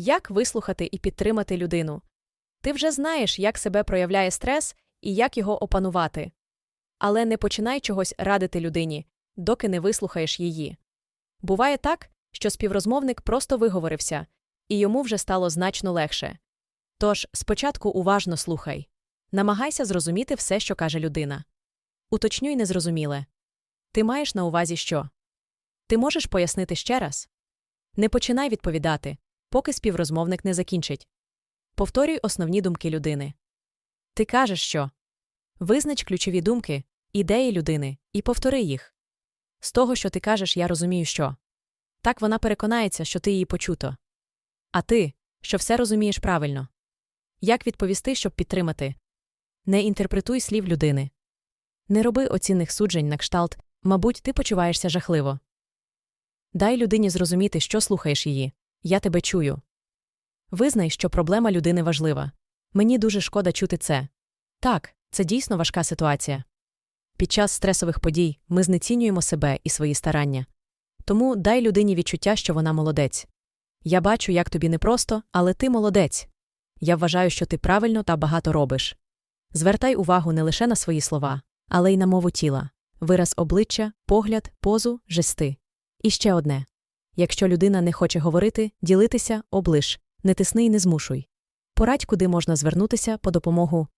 Як вислухати і підтримати людину? Ти вже знаєш, як себе проявляє стрес і як його опанувати. Але не починай чогось радити людині, доки не вислухаєш її. Буває так, що співрозмовник просто виговорився, і йому вже стало значно легше. Тож спочатку уважно слухай. Намагайся зрозуміти все, що каже людина. Уточнюй незрозуміле. Ти маєш на увазі що? Ти можеш пояснити ще раз? Не починай відповідати, поки співрозмовник не закінчить. Повторюй основні думки людини. Ти кажеш, що визнач ключові думки, ідеї людини і повтори їх. З того, що ти кажеш, я розумію, що. Так вона переконається, що ти її почуто. А ти, що все розумієш правильно. Як відповісти, щоб підтримати? Не інтерпретуй слів людини. Не роби оцінних суджень на кшталт, мабуть, ти почуваєшся жахливо. Дай людині зрозуміти, що слухаєш її. Я тебе чую. Визнай, що проблема людини важлива. Мені дуже шкода чути це. Так, це дійсно важка ситуація. Під час стресових подій ми знецінюємо себе і свої старання. Тому дай людині відчуття, що вона молодець. Я бачу, як тобі непросто, але ти молодець. Я вважаю, що ти правильно та багато робиш. Звертай увагу не лише на свої слова, але й на мову тіла, вираз обличчя, погляд, позу, жести. І ще одне якщо людина не хоче говорити, ділитися, облиш, не тисни і не змушуй. Порадь, куди можна звернутися по допомогу,